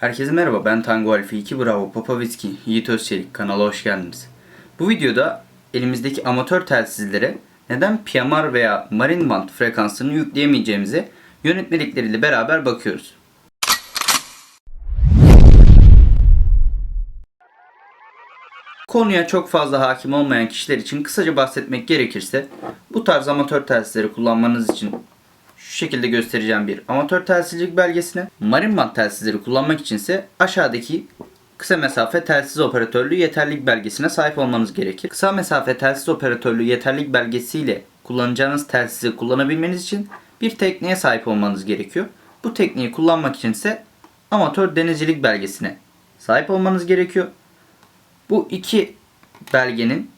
Herkese merhaba ben Tango Alfa 2 Bravo Popovitski Yiğit Özçelik kanala hoş geldiniz. Bu videoda elimizdeki amatör telsizlere neden PMR veya Marine Band frekanslarını yükleyemeyeceğimize yönetmelikleriyle beraber bakıyoruz. Konuya çok fazla hakim olmayan kişiler için kısaca bahsetmek gerekirse bu tarz amatör telsizleri kullanmanız için şekilde göstereceğim bir amatör telsizcilik belgesine. Marin band telsizleri kullanmak içinse aşağıdaki kısa mesafe telsiz operatörlüğü yeterlilik belgesine sahip olmanız gerekir. Kısa mesafe telsiz operatörlüğü yeterlilik belgesiyle kullanacağınız telsizi kullanabilmeniz için bir tekniğe sahip olmanız gerekiyor. Bu tekniği kullanmak içinse amatör denizcilik belgesine sahip olmanız gerekiyor. Bu iki belgenin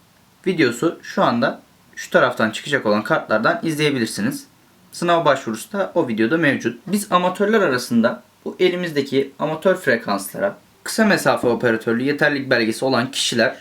videosu şu anda şu taraftan çıkacak olan kartlardan izleyebilirsiniz. Sınav başvurusu da o videoda mevcut. Biz amatörler arasında bu elimizdeki amatör frekanslara kısa mesafe operatörlüğü yeterlilik belgesi olan kişiler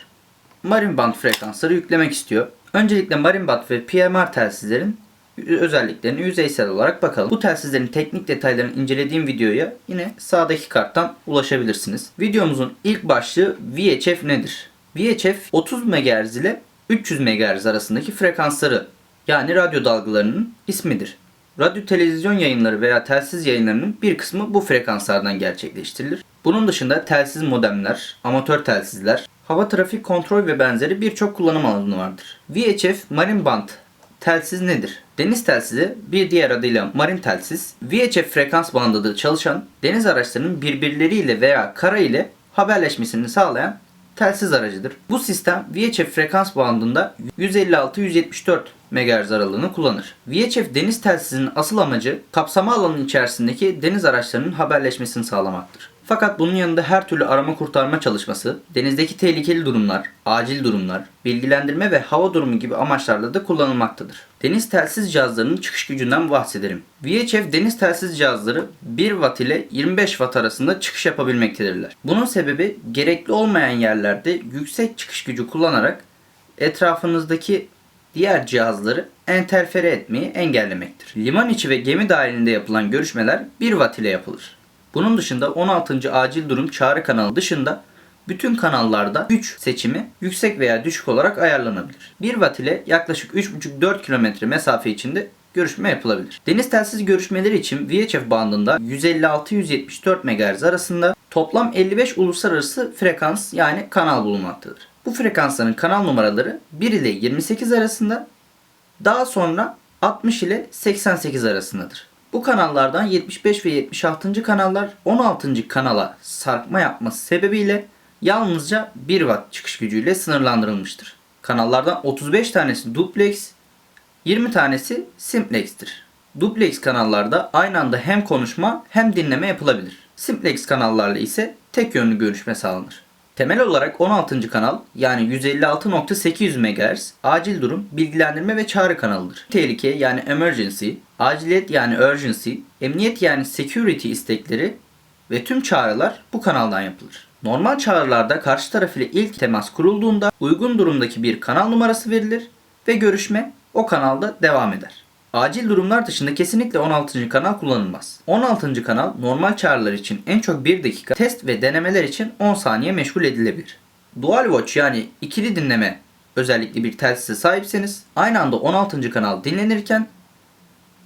marin band frekansları yüklemek istiyor. Öncelikle marin band ve PMR telsizlerin özelliklerini yüzeysel olarak bakalım. Bu telsizlerin teknik detaylarını incelediğim videoya yine sağdaki karttan ulaşabilirsiniz. Videomuzun ilk başlığı VHF nedir? VHF 30 MHz ile 300 MHz arasındaki frekansları yani radyo dalgalarının ismidir. Radyo televizyon yayınları veya telsiz yayınlarının bir kısmı bu frekanslardan gerçekleştirilir. Bunun dışında telsiz modemler, amatör telsizler, hava trafik kontrol ve benzeri birçok kullanım alanı vardır. VHF Marine Band telsiz nedir? Deniz telsizi bir diğer adıyla marin telsiz, VHF frekans bandında çalışan deniz araçlarının birbirleriyle veya kara ile haberleşmesini sağlayan telsiz aracıdır. Bu sistem VHF frekans bandında 156-174 MHz aralığını kullanır. VHF deniz telsizinin asıl amacı kapsama alanının içerisindeki deniz araçlarının haberleşmesini sağlamaktır. Fakat bunun yanında her türlü arama kurtarma çalışması, denizdeki tehlikeli durumlar, acil durumlar, bilgilendirme ve hava durumu gibi amaçlarla da kullanılmaktadır. Deniz telsiz cihazlarının çıkış gücünden bahsedelim. VHF deniz telsiz cihazları 1 Watt ile 25 Watt arasında çıkış yapabilmektedirler. Bunun sebebi gerekli olmayan yerlerde yüksek çıkış gücü kullanarak etrafınızdaki diğer cihazları enterfere etmeyi engellemektir. Liman içi ve gemi dahilinde yapılan görüşmeler 1 Watt ile yapılır. Bunun dışında 16. acil durum çağrı kanalı dışında bütün kanallarda güç seçimi yüksek veya düşük olarak ayarlanabilir. 1 Watt ile yaklaşık 3,5-4 km mesafe içinde görüşme yapılabilir. Deniz telsiz görüşmeleri için VHF bandında 156-174 MHz arasında toplam 55 uluslararası frekans yani kanal bulunmaktadır. Bu frekansların kanal numaraları 1 ile 28 arasında daha sonra 60 ile 88 arasındadır. Bu kanallardan 75 ve 76. kanallar 16. kanala sarkma yapması sebebiyle yalnızca 1 watt çıkış gücüyle sınırlandırılmıştır. Kanallardan 35 tanesi duplex, 20 tanesi simplex'tir. Duplex kanallarda aynı anda hem konuşma hem dinleme yapılabilir. Simplex kanallarla ise tek yönlü görüşme sağlanır. Temel olarak 16. kanal yani 156.800 MHz acil durum, bilgilendirme ve çağrı kanalıdır. Tehlike yani emergency, aciliyet yani urgency, emniyet yani security istekleri ve tüm çağrılar bu kanaldan yapılır. Normal çağrılarda karşı taraf ile ilk temas kurulduğunda uygun durumdaki bir kanal numarası verilir ve görüşme o kanalda devam eder. Acil durumlar dışında kesinlikle 16. kanal kullanılmaz. 16. kanal normal çağrılar için en çok 1 dakika, test ve denemeler için 10 saniye meşgul edilebilir. Dual Watch yani ikili dinleme özellikli bir telsize sahipseniz aynı anda 16. kanal dinlenirken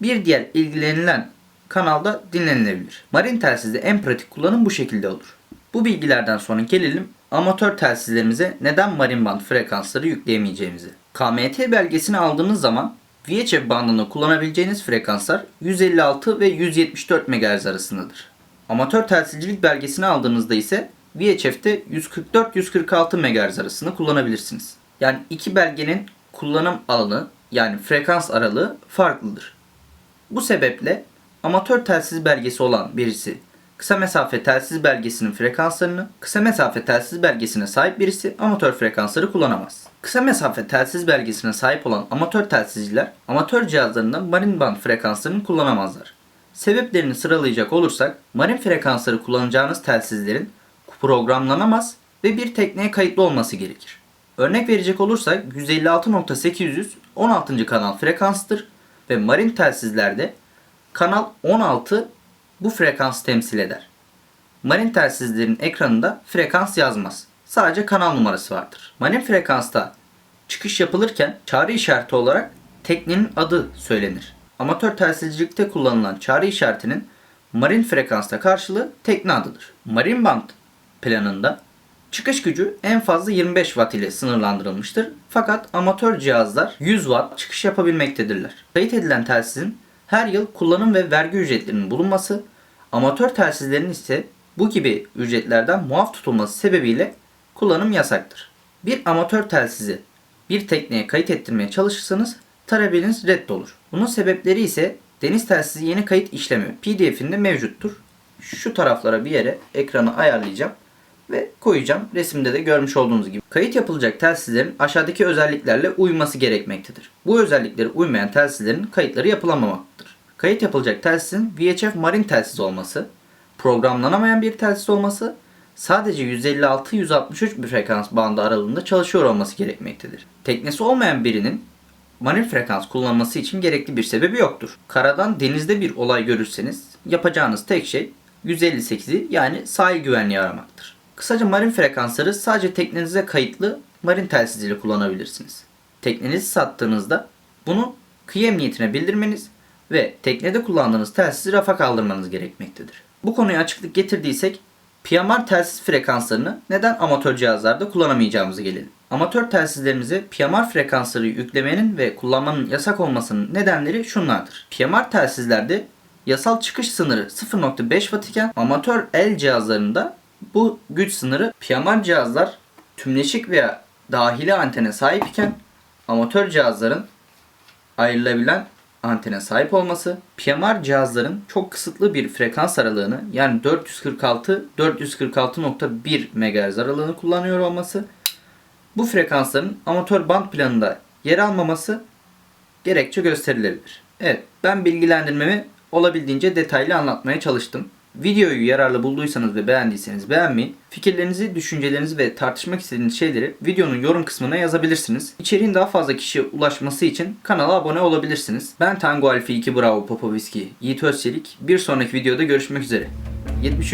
bir diğer ilgilenilen kanalda dinlenilebilir. Marin telsizde en pratik kullanım bu şekilde olur. Bu bilgilerden sonra gelelim amatör telsizlerimize neden marin band frekansları yükleyemeyeceğimize. KMT belgesini aldığınız zaman VHF bandını kullanabileceğiniz frekanslar 156 ve 174 MHz arasındadır. Amatör telsizcilik belgesini aldığınızda ise VHF'te 144-146 MHz arasında kullanabilirsiniz. Yani iki belgenin kullanım alanı yani frekans aralığı farklıdır. Bu sebeple amatör telsiz belgesi olan birisi kısa mesafe telsiz belgesinin frekanslarını, kısa mesafe telsiz belgesine sahip birisi amatör frekansları kullanamaz. Kısa mesafe telsiz belgesine sahip olan amatör telsizciler amatör cihazlarında marin band frekanslarını kullanamazlar. Sebeplerini sıralayacak olursak marin frekansları kullanacağınız telsizlerin programlanamaz ve bir tekneye kayıtlı olması gerekir. Örnek verecek olursak 156.800 16. kanal frekanstır ve marin telsizlerde kanal 16 bu frekans temsil eder. Marin telsizlerin ekranında frekans yazmaz. Sadece kanal numarası vardır. Marin frekansta çıkış yapılırken çağrı işareti olarak teknenin adı söylenir. Amatör telsizcilikte kullanılan çağrı işaretinin marin frekansta karşılığı tekne adıdır. Marin band planında çıkış gücü en fazla 25 Watt ile sınırlandırılmıştır. Fakat amatör cihazlar 100 Watt çıkış yapabilmektedirler. Kayıt edilen telsizin her yıl kullanım ve vergi ücretlerinin bulunması, amatör telsizlerin ise bu gibi ücretlerden muaf tutulması sebebiyle kullanım yasaktır. Bir amatör telsizi bir tekneye kayıt ettirmeye çalışırsanız talebiniz reddolur. Bunun sebepleri ise deniz telsizi yeni kayıt işlemi pdf'inde mevcuttur. Şu taraflara bir yere ekranı ayarlayacağım ve koyacağım. Resimde de görmüş olduğunuz gibi. Kayıt yapılacak telsizlerin aşağıdaki özelliklerle uyması gerekmektedir. Bu özelliklere uymayan telsizlerin kayıtları yapılamamaktadır. Kayıt yapılacak telsizin VHF marin telsiz olması, programlanamayan bir telsiz olması, sadece 156-163 bir frekans bandı aralığında çalışıyor olması gerekmektedir. Teknesi olmayan birinin marin frekans kullanması için gerekli bir sebebi yoktur. Karadan denizde bir olay görürseniz yapacağınız tek şey 158'i yani sahil güvenliği aramaktır. Kısaca marin frekansları sadece teknenize kayıtlı marin telsiziyle kullanabilirsiniz. Teknenizi sattığınızda bunu kıyı emniyetine bildirmeniz ve teknede kullandığınız telsizi rafa kaldırmanız gerekmektedir. Bu konuya açıklık getirdiysek PMR telsiz frekanslarını neden amatör cihazlarda kullanamayacağımızı gelelim. Amatör telsizlerimize PMR frekansları yüklemenin ve kullanmanın yasak olmasının nedenleri şunlardır. PMR telsizlerde yasal çıkış sınırı 0.5 watt iken amatör el cihazlarında bu güç sınırı PMR cihazlar tümleşik veya dahili antene sahip iken amatör cihazların ayrılabilen antene sahip olması, PMR cihazların çok kısıtlı bir frekans aralığını yani 446-446.1 MHz aralığını kullanıyor olması, bu frekansların amatör band planında yer almaması gerekçe gösterilebilir. Evet, ben bilgilendirmemi olabildiğince detaylı anlatmaya çalıştım. Videoyu yararlı bulduysanız ve beğendiyseniz beğenmeyi, fikirlerinizi, düşüncelerinizi ve tartışmak istediğiniz şeyleri videonun yorum kısmına yazabilirsiniz. İçeriğin daha fazla kişiye ulaşması için kanala abone olabilirsiniz. Ben Tango Alfa 2 Bravo Popovski Yiğit Özçelik. Bir sonraki videoda görüşmek üzere. 73